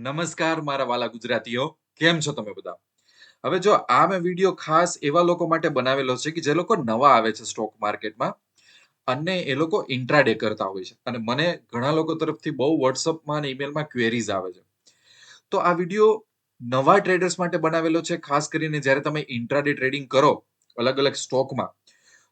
નમસ્કાર મારા વાલા ગુજરાતીઓ, કેમ છો તમે બધા? હવે જો આ મેં વીડિયો ખાસ એવા લોકો માટે બનાવેલો છે કે જે લોકો નવા આવે છે સ્ટોક માર્કેટમાં અને એ લોકો ઇન્ટ્રાડે કરતા હોય છે. અને મને ઘણા લોકો તરફથી બહુ વોટ્સઅપમાં અને ઈમેલમાં ક્વેરીઝ આવે છે. તો આ વીડિયો નવા ટ્રેડર્સ માટે બનાવેલો છે, ખાસ કરીને જ્યારે તમે ઇન્ટ્રાડે ટ્રેડિંગ કરો અલગ અલગ સ્ટોકમાં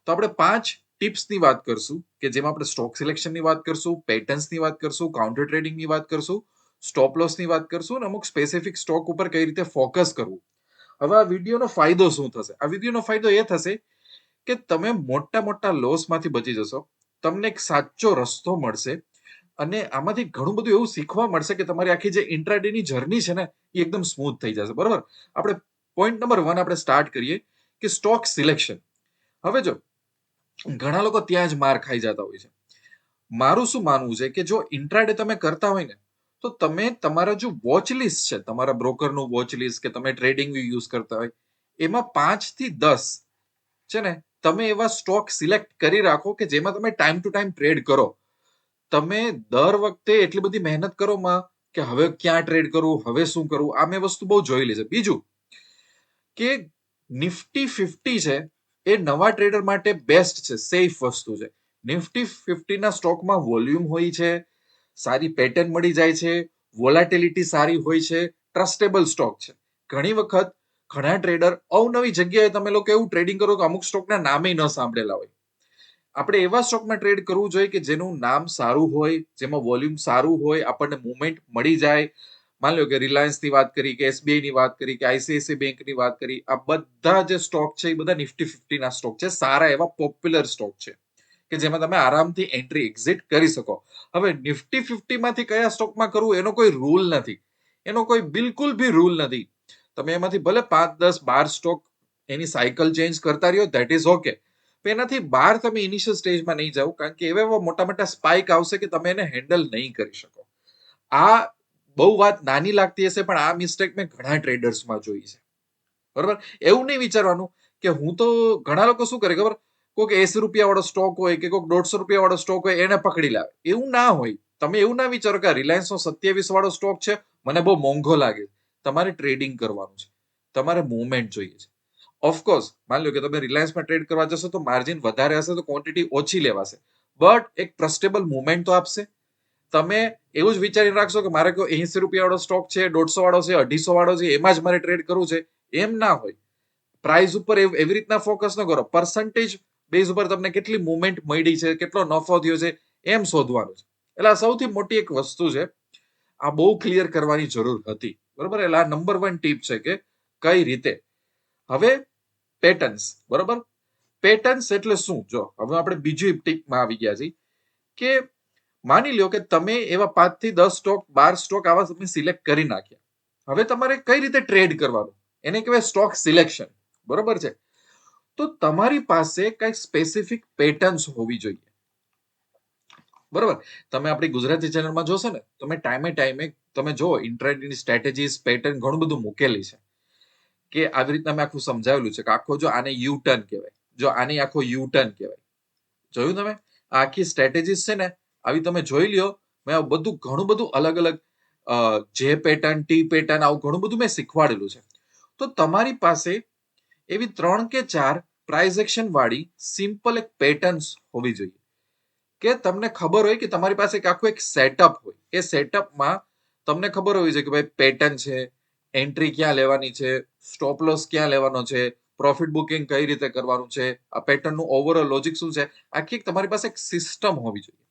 તો આપણે પાંચ ટિપ્સની વાત કરશું કે જેમાં આપણે સ્ટોક સિલેક્શનની વાત કરશું પેટર્ન્સની વાત કરશું કાઉન્ટર ટ્રેડિંગની વાત કરશું સ્ટોપ લોસની વાત કરશું અને અમુક સ્પેસિફિક સ્ટોક ઉપર કઈ રીતે ફોકસ કરવું. હવે આ વિડીયોનો ફાયદો શું થશે? આ વિડીયોનો ફાયદો એ થશે કે તમે મોટા મોટા લોસમાંથી બચી જશો, તમને એક સાચો રસ્તો મળશે અને આમાંથી ઘણું બધું એવું શીખવા મળશે કે તમારી આખી જે ઇન્ટ્રાડેની જર્ની છે ને, એ એકદમ સ્મૂથ થઈ જશે, બરોબર? આપણે પોઈન્ટ નંબર વન આપણે સ્ટાર્ટ કરીએ કે સ્ટોક સિલેક્શન હવે જો, ઘણા લોકો ત્યાં જ માર ખાઈ જતા હોય છે. મારું શું માનવું છે કે જો ઇન્ટ્રાડે તમે કરતા હોય ને તો તમે તમારા જો વોચ લિસ્ટ છે, તમારા બ્રોકરનું વોચ લિસ્ટ કે તમે ટ્રેડિંગ યુઝ કરતા હોય, એમાં પાંચથી દસ છે ને, તમે એવા સ્ટોક સિલેક્ટ કરી રાખો કે જેમાં તમે ટાઈમ ટુ ટાઈમ ટ્રેડ કરો. તમે દર વખતે એટલી બધી મહેનત કરો માં કે હવે ક્યાં ટ્રેડ કરવું, હવે શું કરવું, આ મેં વસ્તુ બહુ જોયેલી છે. બીજું કે નિફ્ટી ફિફ્ટી છે, એ નવા ટ્રેડર માટે બેસ્ટ છે સેફ વસ્તુ છે. નિફ્ટી ફિફ્ટીના સ્ટોકમાં વોલ્યુમ હોય છે સારી પેટર્ન મળી જાય છે વોલાટિલિટી સારી હોય છે ટ્રસ્ટેબલ સ્ટોક છે. ઘણી વખત ઘણા ટ્રેડર અવનવી જગ્યાએ તમે લોકો એવું ટ્રેડિંગ કરો કે અમુક સ્ટોકના નામે ન સાંભળેલા હોય. આપણે એવા સ્ટોકમાં ટ્રેડ કરવું જોઈએ કે જેનું નામ સારું હોય, જેમાં વોલ્યુમ સારું હોય, આપણને મુવમેન્ટ મળી જાય. માન લો કે રિલાયન્સની વાત કરી, કે એસબીઆઈની વાત કરી, કે આઈસીઆઈસી બેંકની વાત કરી, આ બધા જે સ્ટોક છે, એ બધા નિફ્ટી ફિફ્ટીના સ્ટોક છે, સારા એવા પોપ્યુલર સ્ટોક છે. કે જેમાં તમે આરામથી એન્ટ્રી એક્ઝિટ કરી શકો. હવે નિફ્ટી ફિફ્ટીમાંથી કયા સ્ટોકમાં કરવું એનો કોઈ રૂલ નથી. એનો કોઈ બિલકુલ બી રૂલ નથી. તમે એમાંથી ભલે પાંચ, દસ, બાર સ્ટોક એની સાયકલ ચેન્જ કરતા રહ્યો ધેટ ઇઝ ઓકે એનાથી બહાર તમે ઇનિશિયલ સ્ટેજમાં નહીં જાઓ, કારણ કે એવા એવા મોટા મોટા સ્પાઇક આવશે કે તમે એને હેન્ડલ નહીં કરી શકો. આ બહુ વાત નાની લાગતી હશે, પણ આ મિસ્ટેક મેં ઘણા ટ્રેડર્સમાં જોઈ છે. બરોબર? એવું નહીં વિચારવાનું કે હું તો ઘણા લોકો શું કરે, ખબર? કોઈક એસી રૂપિયા વાળો સ્ટોક હોય કે કોઈક દોઢસો રૂપિયા વાળો સ્ટોક હોય, એને પકડી લાવે. એવું ના હોય. તમે એવું ના વિચારો કે રિલાયન્સનો સત્યાવીસ વાળો સ્ટોક છે, મને બહુ મોંઘો લાગે તમારે ટ્રેડિંગ કરવાનું છે. તમારે મુવમેન્ટ જોઈએ છે. ઓફકોર્સ માની લો કે તમે રિલાયન્સમાં ટ્રેડ કરવા જશો તો માર્જિન વધારે હશે તો ક્વોન્ટિટી ઓછી લેવાશે. બટ એક ટ્રસ્ટેબલ મુવમેન્ટ તો આપશે. તમે એવું જ વિચારી રાખશો કે મારે કોઈ એસી રૂપિયા વાળો સ્ટોક છે દોઢસો વાળો છે અઢીસો વાળો છે, એમાં જ મારે ટ્રેડ કરવું છે. એમ ના હોય. પ્રાઇસ ઉપર એવી રીતના ફોકસ ન કરો. પર્સન્ટેજ બેઝ ઉપર તમને કેટલી મુવમેન્ટ મળી છે, કેટલો નફો થયો છે, એમ શોધવાનું છે. એટલે આ સૌથી મોટી એક વસ્તુ છે, આ બહુ ક્લિયર કરવાની જરૂર હતી. બરોબર? એટલે આ નંબર વન ટીપ છે કે કઈ રીતે? હવે પેટર્ન્સ બરોબર? પેટર્ન્સ એટલે શું? જો, હવે આપણે બીજી ટીપમાં આવી ગયા છીએ કે માની લ્યો કે તમે એવા પાંચથી દસ સ્ટોક બાર સ્ટોક આવા તમે સિલેક્ટ કરી નાખ્યા. હવે તમારે કઈ રીતે ટ્રેડ કરવાનું? એને કહેવાય સ્ટોક સિલેક્શન બરોબર છે? તો તમારી પાસે કઈ સ્પેસિફિક પેટર્ન્સ હોવી જોઈએ. બરોબર? તમે આપણી ગુજરાતી ચેનલમાં જોશો ને તમે ટાઈમે ટાઈમે તમે જો ઇન્ટ્રાડેની સ્ટ્રેટેજીસ પેટર્ન ઘણું બધું મૂકેલી છે. કે આવી રીતના મેં આખું સમજાવેલું છે કે આખો જો આને યુ ટર્ન કહેવાય, જો આને આખો યુ ટર્ન કહેવાય. જોયું તમે? આ આખી સ્ટ્રેટેજીસ છે ને, આવી તમે જોઈ લ્યો, મેં બધું ઘણું બધું અલગ અલગ જે પેટર્ન ટી પેટર્ન આવું ઘણું બધું મેં શીખવાડેલું છે. તો તમારી પાસે એવી ત્રણ કે ચાર પ્રાઇઝ એક્શન વાળી સિમ્પલ એક પેટર્ન્સ હોવી જોઈએ. કે તમને ખબર હોય કે તમારી પાસે એક આખું એક સેટઅપ હોય. એ સેટઅપમાં તમને ખબર હોવી જોઈએ કે ભાઈ પેટર્ન છે, એન્ટ્રી ક્યાં લેવાની છે, સ્ટોપ લોસ ક્યાં લેવાનો છે, પ્રોફિટ બુકિંગ કઈ રીતે કરવાનું છે, આ પેટર્નનું ઓવરઓલ લોજિક શું છે, આખી તમારી પાસે એક સિસ્ટમ હોવી જોઈએ.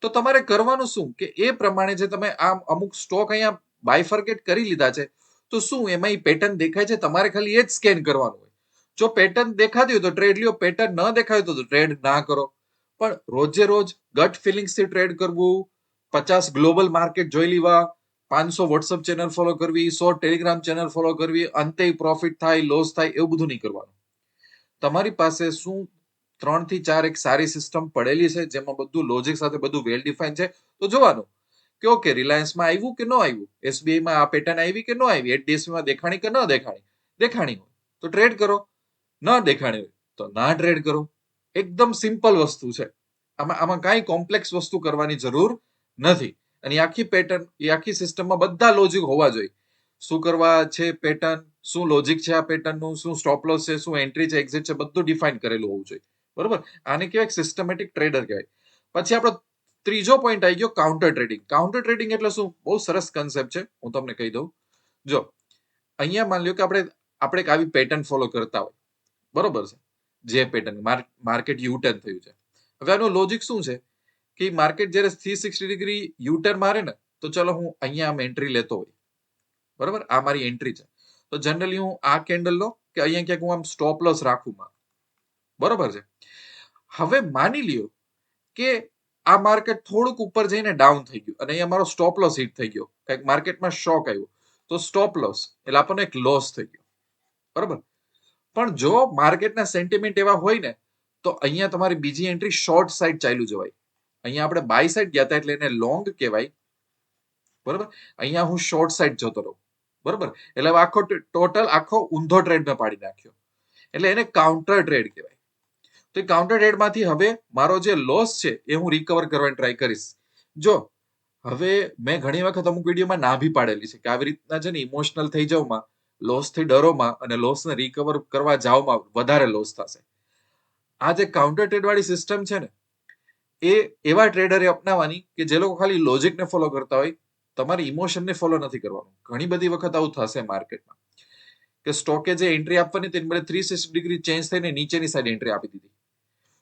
તો તમારે કરવાનું શું કે એ પ્રમાણે જે તમે આમ અમુક સ્ટોક અહીંયા બાયફર્કેટ કરી લીધા છે, તો શું એમાં એ પેટર્ન દેખાય છે? તમારે ખાલી એ જ સ્કેન કરવાનું હોય. જો પેટર્ન દેખાતી હોય તો ટ્રેડ લ્યો પેટર્ન ન દેખાય તો ટ્રેડ ના કરો. પણ રોજે રોજ ગટ ફિલિંગ્સથી ટ્રેડ કરવું, પચાસ ગ્લોબલ માર્કેટ જોઈ લેવા, પાંચસો વોટ્સઅપ ચેનલ ફોલો કરવી, સો ટેલિગ્રામ ચેનલ ફોલો કરવી, અંતે પ્રોફિટ થાય લોસ થાય એવું બધું નહીં કરવાનું. તમારી પાસે શું ત્રણથી ચાર એક સારી સિસ્ટમ પડેલી છે, જેમાં બધું લોજિક સાથે બધું વેલ ડિફાઇન છે? તો જોવાનું કે ઓકે રિલાયન્સમાં આવ્યું કે ન આવ્યું? એસબીઆઈમાં આ પેટર્ન આવી કે ન આવી? એચડીએફસીમાં દેખાણી કે ન દેખાણી? દેખાણી હોય. તો ટ્રેડ કરો. ન દેખાણી તો ના ટ્રેડ કરો. એકદમ સિમ્પલ વસ્તુ છે. આમાં આમાં કાંઈ કોમ્પ્લેક્સ વસ્તુ કરવાની જરૂર નથી. અને આખી પેટર્ન એ આખી સિસ્ટમમાં બધા લોજિક હોવા જોઈએ. શું કરવા છે પેટર્ન શું લોજિક છે આ પેટર્નનું શું સ્ટોપ લોસ છે? શું એન્ટ્રી છે એક્ઝિટ છે? બધું ડિફાઇન કરેલું હોવું જોઈએ. બરોબર? આને કહેવાય સિસ્ટમેટિક ટ્રેડર કહેવાય. પછી આપણો ત્રીજો પોઈન્ટ આવી ગયો કાઉન્ટર ટ્રેડિંગ કાઉન્ટર ટ્રેડિંગ એટલે શું? બહુ સરસ કન્સેપ્ટ છે. હું તમને કહી દઉં. જો, અહીંયા માની લ્યો કે આપણે આપણે એક આવી પેટર્ન ફોલો કરતા હોય. બરોબર છે. જે પેટર્ન માર્કેટ યુ ટર્ન થયું છે. હવે આનું લોજિક શું છે? કે માર્કેટ જ્યારે three sixty degree U turn મારે ને, તો ચલો હું અહીંયા આમ એન્ટ્રી લેતો હોય. બરોબર? આ મારી એન્ટ્રી છે. તો જનરલી હું આ કેન્ડલ લો કે અહીંયા ક્યાંક હું આમ સ્ટોપ લોસ રાખું માં બરોબર છે? હવે માની લ્યો કે આ માર્કેટ થોડુંક ઉપર જઈને ડાઉન થઈ ગયું અને અહીંયા મારો સ્ટોપ લોસ હિટ થઈ ગયો. કંઈક માર્કેટમાં શોક આવ્યો. તો સ્ટોપ લોસ એટલે આપણને એક લોસ થઈ ગયો. બરોબર? પણ જો માર્કેટના સેન્ટિમેન્ટ એવા હોય ને, તો અહીંયા તમારી બીજી એન્ટ્રી શોર્ટ સાઈડ ચાલ્યું જવાય. અહીંયા આપણે બાય સાઈડ ગયા હતા એટલે એને લોંગ કહેવાય. બરોબર? અહીંયા હું શોર્ટ સાઈડ જતો રહું. બરોબર? એટલે આખો ટોટલ આખો ઊંધો ટ્રેડ મેં પાડી નાખ્યો. એટલે એને કાઉન્ટર ટ્રેડ કહેવાય. તો એ કાઉન્ટર ટ્રેડમાંથી હવે મારો જે લોસ છે એ હું રિકવર કરવાની ટ્રાય કરીશ. જો, હવે મેં ઘણી વખત અમુક વિડીયોમાં ના ભી પાડેલી છે કે આવી રીતના છે ને ઇમોશનલ થઈ જાઉમાં લોસથી ડરોમાં અને લોસને રિકવર કરવા જાવમાં વધારે લોસ થશે. આ જે કાઉન્ટર ટ્રેડ વાળી સિસ્ટમ છે ને, એ એવા ટ્રેડરે અપનાવવાની કે જે લોકો ખાલી લોજિકને ફોલો કરતા હોય, તમારી ઇમોશનને ફોલો નથી કરવાનું. ઘણી બધી વખત આવું થશે માર્કેટમાં કે સ્ટોકે જે એન્ટ્રી આપવાની તેની બદલે થ્રી સિક્સટી ડિગ્રી ચેન્જ થઈને નીચેની સાઈડ એન્ટ્રી આપી દીધી.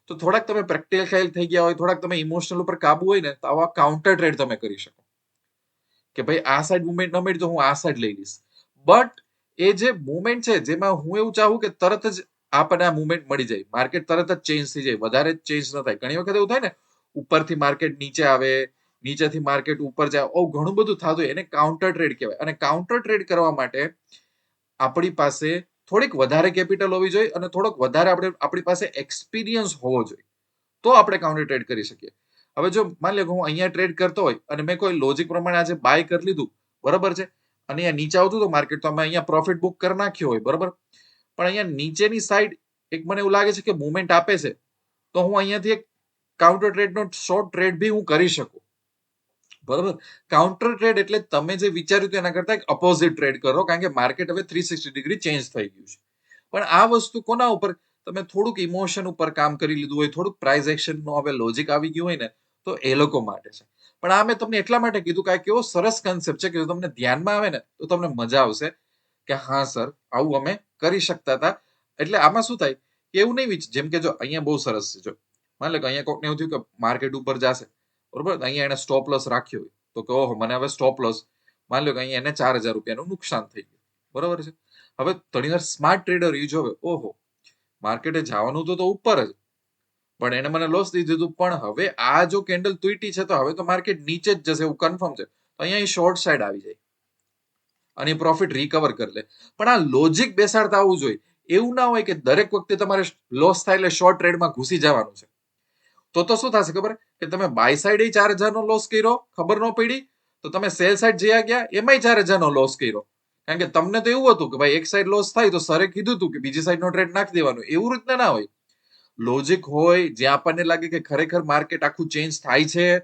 તો થોડાક તમે પ્રેક્ટિકલ થઈ ગયા હોય, થોડાક તમે ઇમોશનલ ઉપર કાબુ હોય ને, તો આવા કાઉન્ટર ટ્રેડ તમે કરી શકો. કે ભાઈ આ સાઈડ મુવમેન્ટ ન મળી તો હું આ સાઈડ લઈ લઈશ. બટ એ જે મુવમેન્ટ છે, જેમાં હું એવું ચાહું કે તરત જ આપણને આ મુવમેન્ટ મળી જાય. માર્કેટ તરત જ ચેન્જ થઈ જાય. વધારે ચેન્જ ન થાય. ઘણી વખત એવું થાય ને, ઉપરથી માર્કેટ નીચે આવે, નીચેથી માર્કેટ ઉપર જાય. ઓ ઘણું બધું થતું હોય. એને કાઉન્ટર ટ્રેડ કહેવાય. અને કાઉન્ટર ટ્રેડ કરવા માટે આપણી પાસે થોડીક વધારે કેપિટલ હોવી જોઈએ અને થોડોક વધારે આપણે, આપણી પાસે એક્સપિરિયન્સ હોવો જોઈએ. તો આપણે કાઉન્ટર ટ્રેડ કરી શકીએ. હવે જો માની લો હું અહીંયા ટ્રેડ કરતો હોય અને મેં કોઈ લોજિક પ્રમાણે આજે બાય કરી લીધું. બરાબર છે? અને અહીંયા નીચે આવતું હતું માર્કેટ તો અમે અહીંયા પ્રોફિટ બુક કરી નાખ્યો હોય, બરાબર? પણ અહીંયા નીચેની સાઈડ એક મને એવું લાગે છે કે મુવમેન્ટ આપે છે, તો હું અહીંયાથી એક કાઉન્ટર ટ્રેડનો શોર્ટ ટ્રેડ બી હું કરી શકું. બરોબર? કાઉન્ટર ટ્રેડ એટલે તમે જે વિચાર્યું હતું એના કરતા એક અપોઝિટ ટ્રેડ કરો, કારણ કે માર્કેટ હવે થ્રી સિક્સટી ડિગ્રી ચેન્જ થઈ ગયું છે. પણ આ વસ્તુ કોના ઉપર? તમે થોડુંક ઇમોશન ઉપર કામ કરી લીધું હોય, થોડુંક પ્રાઇઝ એક્શન હવે લોજિક આવી ગયું હોય ને, તો એ લોકો માટે છે. પણ આ મેં તમને એટલા માટે કીધું કે કેવો સરસ કન્સેપ્ટ છે કે જો તમને ધ્યાનમાં આવે ને, તો તમને મજા આવશે કે હા સર, આવું અમે કરી શકતા હતા. એટલે આમાં શું થાય કે એવું નહીં જેમ કે જો અહીંયા બહુ સરસ છે, જો. માની લે કે અહીંયા કોકને એવું થયું કે માર્કેટ ઉપર જશે, બરોબર? અહીંયા એને સ્ટોપ લોસ રાખ્યો હોય. તો કે ઓહો, મને હવે સ્ટોપ લોસ માની લો કે અહીંયા એને ચાર હજાર રૂપિયાનું નુકસાન થઈ ગયું. બરોબર છે? હવે ઘણીવાર સ્માર્ટ ટ્રેડર એ જોવે ઓહો માર્કેટે જવાનું તો તો ઉપર જ. પણ એને મને લોસ દીધું હતું પણ હવે આ જો કેન્ડલ તૂટી છે તો હવે તો માર્કેટ નીચે જ જશે એવું કન્ફર્મ છે. તો અહીંયા શોર્ટ સાઈડ આવી જાય. અને પ્રોફિટ રિકવર કરી લે. પણ આ લોજિક બેસાડતા આવવું જોઈએ. એવું ના હોય કે દરેક વખતે તમારે લોસ થાય એટલે શોર્ટ ટ્રેડમાં ઘૂસી જવાનું છે. તો તો શું થશે ખબર? કે તમે બાય સાઈડ ચાર હજારનો લોસ કર્યો, ખબર ન પડી, તો તમે સેલ સાઈડ જયા ગયા, એમાંય ચાર હજારનો લોસ કર્યો. કારણ કે તમને તો એવું હતું કે ભાઈ એક સાઈડ લોસ થાય તો સરે કીધું હતું કે બીજી સાઈડનો ટ્રેડ નાખી દેવાનો. એવું રીતના ના હોય. લોજિક હોય જ્યાં આપણને લાગે કે ખરેખર માર્કેટ આખું ચેન્જ થાય છે,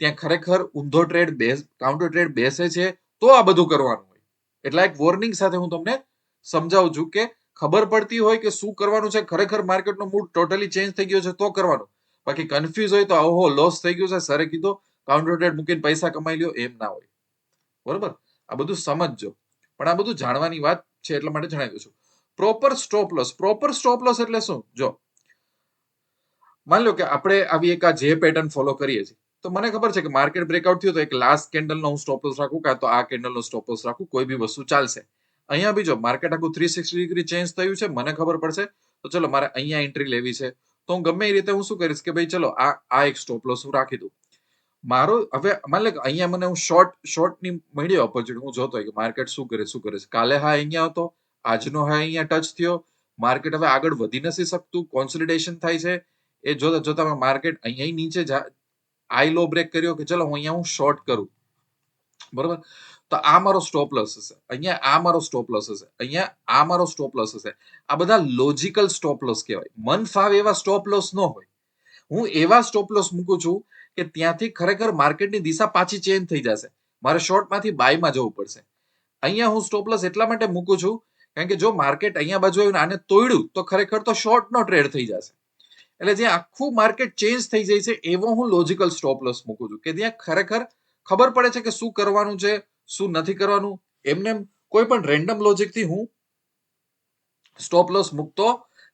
ત્યાં ખરેખર ઊંધો ટ્રેડ બેસ કાઉન્ટર ટ્રેડ બેસે છે, તો આ બધું કરવાનું હોય. એટલે એક વોર્નિંગ સાથે હું તમને સમજાવું છું કે ખબર પડતી હોય કે શું કરવાનું છે, ખરેખર માર્કેટનો મૂડ ટોટલી ચેન્જ થઈ ગયો છે, તો કરવાનું. બાકી કન્ફ્યુઝ હોય તો ઓહો લોસ થઈ ગયો છે સરે કીધું કાઉન્ટર ટ્રેડ મૂકીને પૈસા કમાઈ લ્યો, એમ ના હોય. બરોબર? આ બધું સમજજો. પણ આ બધું જાણવાની વાત છે, એટલા માટે જણાવી દઉં છું. Proper stop loss proper stop loss એટલે શું? જો માની લો કે આપણે આવી એક આ જે પેટર્ન ફોલો કરીએ છીએ, તો મને ખબર છે કે માર્કેટ બ્રેકઆઉટ થયું તો એક લાસ્ટ કેન્ડલનો હું સ્ટોપ લોસ રાખું કાં તો આ કેન્ડલનો સ્ટોપ લોસ રાખું, કોઈ બી વસ્તુ ચાલશે. અહીંયા બીજો માર્કેટ આખું થ્રી સિક્સટી ડિગ્રી ચેન્જ થયું છે, મને ખબર પડશે, તો ચલો મારે અહીંયા એન્ટ્રી લેવી છે. તો હું ગમે એ રીતે હું શું કરીશ કે ભાઈ ચલો આ આ એક સ્ટોપ લોસ હું રાખી દઉં. મારો, હવે માની લો અહીંયા મને હું શોર્ટ શોર્ટની મળી ઓપોર્ચ્યુનિટી હું જોતો હોય કે માર્કેટ શું કરે શું કરે છે. કાલે હા અહીંયા હતો, આજનો હા અહીંયા ટચ થયો માર્કેટ હવે આગળ વધી નથી શકતું કોન્સોલિડેશન થાય છે એ જોતા જોતા માર્કેટ અહીંયા નીચે આઈ લો બ્રેક કર્યો કે ચલો હું અહીંયા હું શોર્ટ કરું. બરોબર? તો આ મારો સ્ટોપ લોસ હશે. અહીંયા આ મારો સ્ટોપ લોસ હશે. અહીંયા આ મારો સ્ટોપ લોસ હશે. આ બધા લોજિકલ સ્ટોપ લોસ કહેવાય. મન ફાવે એવા સ્ટોપ લોસ ન હોય. હું એવા સ્ટોપ લોસ મૂકું છું કે ત્યાંથી ખરેખર માર્કેટની દિશા પાછી ચેન્જ થઈ જશે. મારે શોર્ટમાંથી બાયમાં જવું પડશે. અહીંયા હું સ્ટોપ લોસ એટલા માટે મૂકું છું કારણ કે જો માર્કેટ અહીંયા બાજુ આવ્યું આને તોડ્યું, તો ખરેખર તો શોર્ટનો ટ્રેડ થઈ જશે. એટલે જે આખું માર્કેટ ચેન્જ થઈ જાય છે, એવો હું લોજિકલ સ્ટોપ લોસ મૂકું છું. કે ત્યાં ખરેખર ખબર પડે છે કે શું કરવાનું છે, શું નથી કરવાનું, એમને કોઈ પણ રેન્ડમ લોજિકથી હું સ્ટોપ લોસ મૂકતો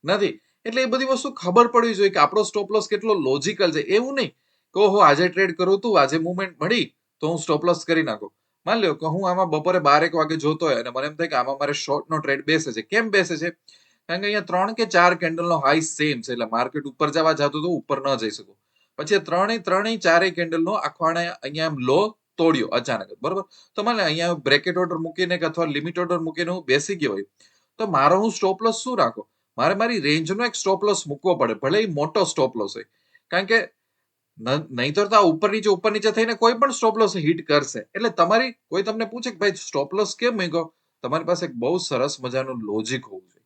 નથી. એટલે એ બધી વસ્તુ ખબર પડવી જોઈએ કે આપણો સ્ટોપ લોસ કેટલો લોજિકલ છે. એવું નહીં કે ઓહો, આજે ટ્રેડ કરું તું, આજે મુવમેન્ટ મળી, તો હું સ્ટોપ લોસ કરી નાખું. માન લ્યો કે હું આમાં બપોરે બારેક વાગે જોતો હોય અને મને એમ થાય કે આમાં મારે શોર્ટનો ટ્રેડ બેસે છે. કેમ બેસે છે? કારણ કે અહીંયા ત્રણ કે ચાર કેન્ડલનો હાઈ સેમ છે. એટલે માર્કેટ ઉપર જવા જતું તો ઉપર ન જઈ શકું. પછી ત્રણેય ત્રણેય ચારેય કેન્ડલનો આખો આણે અહીંયા એમ લો તોડ્યો અચાનક બરોબર? તો મને અહીંયા બ્રેકેટ ઓર્ડર મૂકીને કે અથવા લિમિટ ઓર્ડર મૂકીને હું બેસી ગયો હોય. તો મારો હું સ્ટોપ લોસ શું રાખો? મારે મારી રેન્જનો એક સ્ટોપ લોસ મૂકવો પડે, ભલે એ મોટો સ્ટોપ લોસ હોય. કારણ કે નહીતર તો આ ઉપર નીચે ઉપર નીચે થઈને કોઈ પણ સ્ટોપ લોસ હિટ કરશે. એટલે તમારી, કોઈ તમને પૂછે કે ભાઈ સ્ટોપ લોસ કેમ મૂક્યો તમારી પાસે એક બહુ સરસ મજાનું લોજિક હોવું જોઈએ.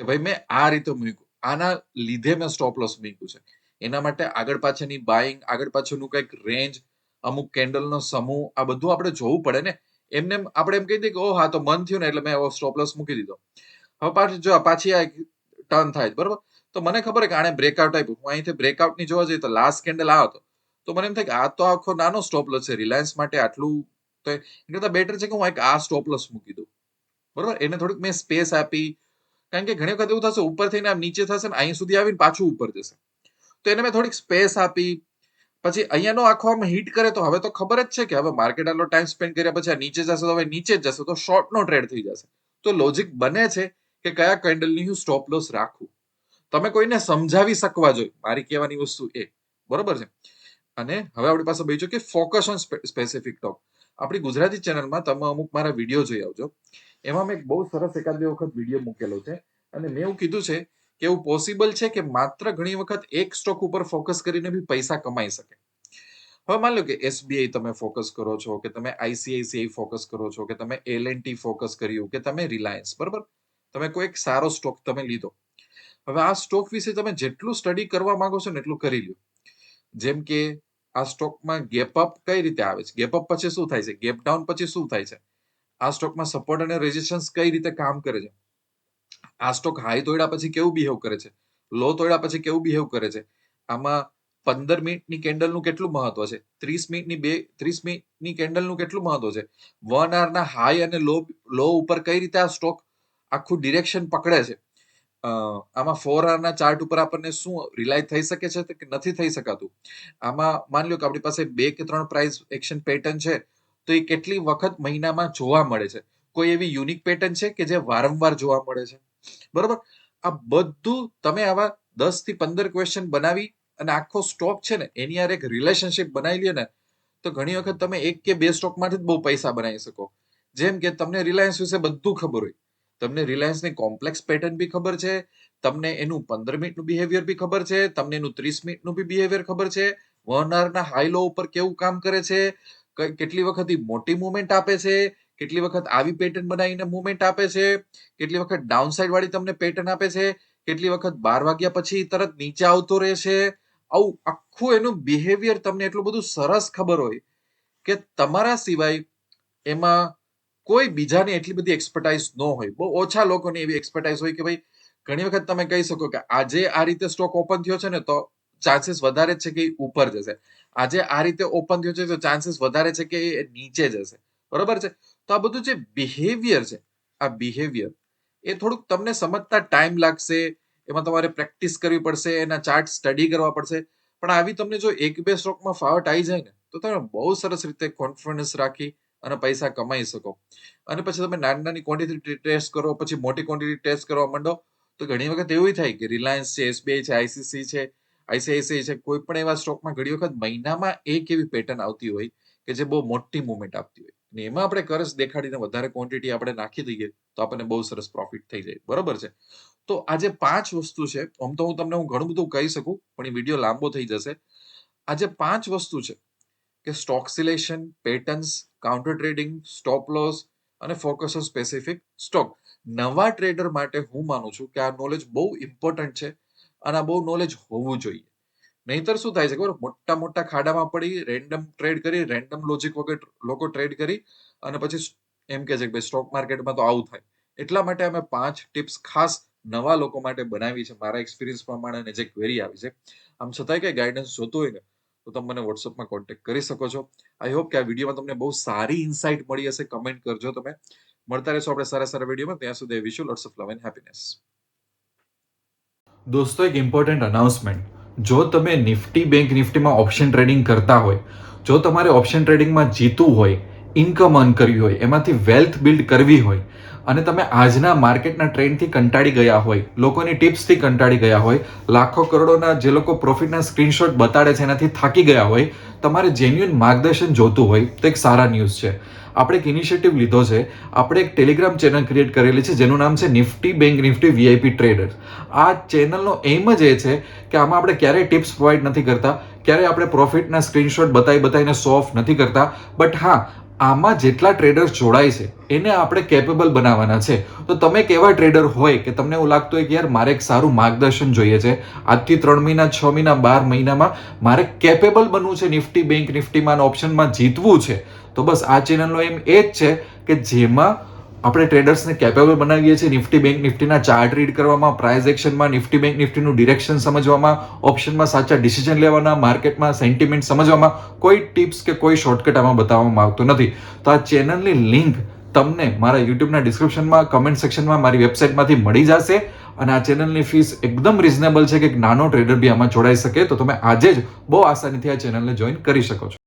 કે ભાઈ મેં આ રીતે મૂક્યું. આના લીધે મેં સ્ટોપ લોસ મૂક્યું છે. એના માટે આગળ પાછળની બાઇંગ આગળ પાછળનું કંઈક રેન્જ અમુક કેન્ડલનો સમૂહ, આ બધું આપણે જોવું પડે ને. એમને આપણે એમ કહી દઈએ કે ઓ હા તો મન થયું ને, એટલે મેં સ્ટોપ લોસ મૂકી દીધો. હવે પાછી જો, પાછી આ ટર્ન થાય, બરોબર? તો મને ખબર કે આને બ્રેકઆઉટ આપ્યું. હું અહીંથી બ્રેકઆઉટની જોવા જઈએ તો લાસ્ટ કેન્ડલ આ હતો. તો મને એમ થાય કે આ તો આખો નાનો સ્ટોપ લોસ છે. રિલાયન્સ માટે આટલું તો એ કરતા બેટર છે કે હું એક આ સ્ટોપ લોસ મૂકી દઉં. બરોબર? એને થોડીક મેં સ્પેસ આપી કારણ કે ઘણી વખત એવું થશે, ઉપર થઈને આમ નીચે થશે ને અહીં સુધી આવીને પાછું ઉપર જશે. તો એને મેં થોડીક સ્પેસ આપી. પછી અહીંયાનો આખો આમ હિટ કરે તો હવે તો ખબર જ છે કે હવે માર્કેટ આટલો ટાઈમ સ્પેન્ડ કર્યા પછી આ નીચે જશે તો હવે નીચે જ જશે તો શોર્ટનો ટ્રેડ થઈ જશે. તો લોજિક બને છે કે કયા કેન્ડલની હું સ્ટોપ લોસ રાખું. તમે કોઈને સમજાવી શકવા જોઈએ. મારી કહેવાની વસ્તુ એ. બરોબર છે? અને હવે આપણી પાસે બીજું કે ફોકસ ઓન સ્પેસિફિક ટોક આપણી ગુજરાતી ચેનલમાં તમે અમુક મારા વીડિયો જોઈ આવજો. એમાં મેં બહુ સરસ એકાદ બે વખત વીડિયો મૂકેલો છે અને મેં એવું કીધું છે કે એવું પોસિબલ છે કે માત્ર ઘણી વખત એક સ્ટોક ઉપર ફોકસ કરીને બી પૈસા કમાઈ શકે. હવે માન લો કે એસબીઆઈ તમે ફોકસ કરો છો, કે તમે આઈસીઆઈસીઆઈ ફોકસ કરો છો, કે તમે એલ એન્ડ ટી ફોકસ કર્યું, કે તમે રિલાયન્સ બરાબર? તમે કોઈ એક સારો સ્ટોક તમે લીધો. હવે આ સ્ટોક વિશે તમે જેટલું સ્ટડી કરવા માંગો છો ને એટલું કરી લ્યો. જેમ કે આ સ્ટોકમાં ગેપ અપ કઈ રીતે આવે છે? ગેપ અપ પછી શું થાય છે? ગેપ ડાઉન પછી શું થાય છે? આ સ્ટોકમાં સપોર્ટ અને રેઝિસ્ટન્સ કઈ રીતે કામ કરે છે? આ સ્ટોક હાઈ તોડ્યા પછી કેવું બિહેવ કરે છે? લો તોડ્યા પછી કેવું બિહેવ કરે છે? આમાં પંદર મિનિટની કેન્ડલનું કેટલું મહત્વ છે? ત્રીસ મિનિટની બે, ત્રીસ મિનિટની કેન્ડલનું કેટલું મહત્વ છે? વન આવરના હાઈ અને લો લો ઉપર કઈ રીતે આ સ્ટોક આખું ડિરેક્શન પકડે છે? આમાં ફોર ના ચાર્ટ ઉપર આપણને શું રિલાય થઈ શકે છે કે નથી થઈ શકાતું? આમાં માની લો કે આપણી પાસે બે કે ત્રણ પ્રાઇસ એક્શન પેટર્ન છે, તો એ કેટલી વખત મહિનામાં જોવા મળે છે? કોઈ એવી યુનિક પેટર્ન છે કે જે વારંવાર જોવા મળે છે? બરોબર? આ બધું તમે આવા દસથી પંદર ક્વેશ્ચન બનાવી અને આખો સ્ટોક છે ને, એની યાર એક રિલેશનશિપ બનાવી લ્યો ને, તો ઘણી વખત તમે એક કે બે સ્ટોકમાંથી જ બહુ પૈસા બનાવી શકો. જેમ કે તમને રિલાયન્સ વિશે બધું ખબર હોય. તમને રિલાયન્સની કોમ્પ્લેક્સ પેટર્ન બી ખબર છે, તમને એનું પંદર મિનિટનું બિહેવિયર બી ખબર છે, તમને એનું ત્રીસ મિનિટનું બી બિહેવિયર ખબર છે વન આવરના હાઈ લો ઉપર કેવું કામ કરે છે કેટલી વખત મોટી મુવમેન્ટ આપે છે, કેટલી વખત આવી પેટર્ન બનાવીને મુવમેન્ટ આપે છે, કેટલી વખત ડાઉન સાઈડ વાળી તમને પેટર્ન આપે છે, કેટલી વખત બાર વાગ્યા પછી તરત નીચે આવતો રહે છે, આવું આખું એનું બિહેવિયર તમને એટલું બધું સરસ ખબર હોય કે તમારા સિવાય એમાં કોઈ બીજાની એટલી બધી એક્સપર્ટાઇઝ ન હોય. બહુ ઓછા લોકોની એવી એક્સપર્ટાઇઝ હોય કે ભાઈ, ઘણી વખત તમે કહી શકો કે આજે આ રીતે સ્ટોક ઓપન થયો છે ને, તો ચાન્સીસ વધારે છે કે ઉપર જશે. આજે આ રીતે ઓપન થયો છે, તો ચાન્સીસ વધારે છે કે એ નીચે જશે. બરોબર છે? તો આ બધું જે બિહેવિયર છે, આ બિહેવિયર એ થોડુંક તમને સમજતા ટાઈમ લાગશે, એમાં તમારે પ્રેક્ટિસ કરવી પડશે, એના ચાર્ટ સ્ટડી કરવા પડશે. પણ આવી તમને જો એક બે સ્ટોકમાં ફાવટ આવી જાય ને, તો તમે બહુ સરસ રીતે કોન્ફિડન્સ રાખી અને પૈસા કમાઈ શકો. અને પછી તમે નાની નાની ક્વોન્ટિટી ટેસ્ટ કરો, પછી મોટી ક્વોન્ટિટી ટેસ્ટ કરવા માંડો, તો ઘણી વખત એવું થાય કે રિલાયન્સ છે એસબીઆઈ છે આઈસીસી છે આઈસીઆઈસીઆઈ છે, કોઈ પણ એવા સ્ટોકમાં ઘણી વખત મહિનામાં એક એવી પેટર્ન આવતી હોય કે જે બહુ મોટી મુવમેન્ટ આપતી હોય. અને એમાં આપણે કરસ દેખાડીને વધારે ક્વોન્ટિટી આપણે નાખી દઈએ, તો આપણને બહુ સરસ પ્રોફિટ થઈ જાય. બરોબર છે? તો આજે પાંચ વસ્તુ છે, આમ તો હું તમને હું ઘણું બધું કહી શકું, પણ એ વીડિયો લાંબો થઈ જશે. આજે પાંચ વસ્તુ છે કે stock selection patterns counter trading stop loss અને ફોકસ ઓન સ્પેસિફિક સ્ટોક નવા ટ્રેડર માટે હું માનું છું કે આ નોલેજ બહુ ઇમ્પોર્ટન્ટ છે અને આ બહુ નોલેજ હોવું જોઈએ. નહીતર શું થાય છે ખબર? મોટા મોટા ખાડામાં પડી રેન્ડમ ટ્રેડ કરી રેન્ડમ લોજિક વગર લોકો ટ્રેડ કરી અને પછી એમ કે છે કે ભાઈ સ્ટોક માર્કેટમાં તો આવું થાય. એટલા માટે અમે પાંચ ટિપ્સ ખાસ નવા લોકો માટે બનાવી છે. મારા એક્સપિરિયન્સ પ્રમાણે અને જે ક્વેરી આવી છે. આમ છતાંય કઈ ગાઈડન્સ જોતું હોય ને તો તમે મને વોટ્સઅપમાં કોન્ટેક્ટ કરી શકો છો. આઈ હોપ કે આ વિડીયોમાં તમને બહુ સારી ઇન્સાઇટ મળી હશે. કમેન્ટ કરજો તમે. મળતા રહેશો આપણે સારા સારા વિડીયોમાં ત્યાં સુધી wish you lots of love and happiness દોસ્તો, એક ઇમ્પોર્ટન્ટ અનાઉન્સમેન્ટ જો તમે નિફ્ટી બેંક નિફ્ટીમાં ઓપ્શન ટ્રેડિંગ કરતા હોય, જો તમારે ઓપ્શન ટ્રેડિંગમાં જીતવું હોય ઇન્કમ અર્ન કરવી હોય, એમાંથી વેલ્થ બિલ્ડ કરવી હોય અને તમે આજના માર્કેટના ટ્રેન્ડથી કંટાળી ગયા હોય, લોકોની ટિપ્સથી કંટાળી ગયા હોય, લાખો કરોડોના જે લોકો પ્રોફિટના સ્ક્રીનશોટ બતાડે છે એનાથી થાકી ગયા હોય, તમારે જેન્યુઅન માર્ગદર્શન જોતું હોય, તો એક સારા ન્યૂઝ છે. આપણે એક ઇનિશિયેટિવ લીધો છે. આપણે એક ટેલિગ્રામ ચેનલ ક્રિએટ કરેલી છે, જેનું નામ છે Nifty bank Nifty VIP traders આ ચેનલનો એમ જ એ છે કે આમાં આપણે ક્યારેય ટિપ્સ પ્રોવાઈડ નથી કરતા, ક્યારેય આપણે પ્રોફિટના સ્ક્રીનશોટ બતાવી બતાવીને સોફ નથી કરતા. બટ હા આમાં જેટલા ટ્રેડર્સ જોડાય છે, એને આપણે કેપેબલ બનાવવાના છે. તો તમે કેવા ટ્રેડર હોય કે તમને એવું લાગતું હોય કે યાર મારે એક સારું માર્ગદર્શન જોઈએ છે, આજથી ત્રણ મહિના, છ મહિના, બાર મહિનામાં મારે કેપેબલ બનવું છે, નિફ્ટી બેંક નિફ્ટીમાં ઓપ્શનમાં જીતવું છે. તો બસ આ ચેનલનો એમ એ જ છે કે જેમાં આપણે ટ્રેડર્સને કેપેબલ બનાવીએ છીએ નિફ્ટી બેંક નિફ્ટીના ચાર્ટ રીડ કરવામાં પ્રાઇઝ એક્શનમાં નિફ્ટી બેંક નિફ્ટીનું ડિરેક્શન સમજવામાં ઓપ્શનમાં સાચા ડિસિઝન લેવાના માર્કેટમાં સેન્ટિમેન્ટ સમજવામાં, કોઈ ટિપ્સ કે કોઈ શોર્ટકટ આમાં બતાવવામાં આવતું નથી. તો આ ચેનલની લિંક તમને મારા યુટ્યુબના ડિસ્ક્રિપ્શનમાં કમેન્ટ સેક્શનમાં મારી વેબસાઇટમાંથી મળી જશે. અને આ ચેનલની ફીસ એકદમ રિઝનેબલ છે કે એક નાનો ટ્રેડર બી આમાં જોડાઈ શકે. તો તમે આજે જ બહુ આસાનીથી આ ચેનલને જોઈન કરી શકો છો.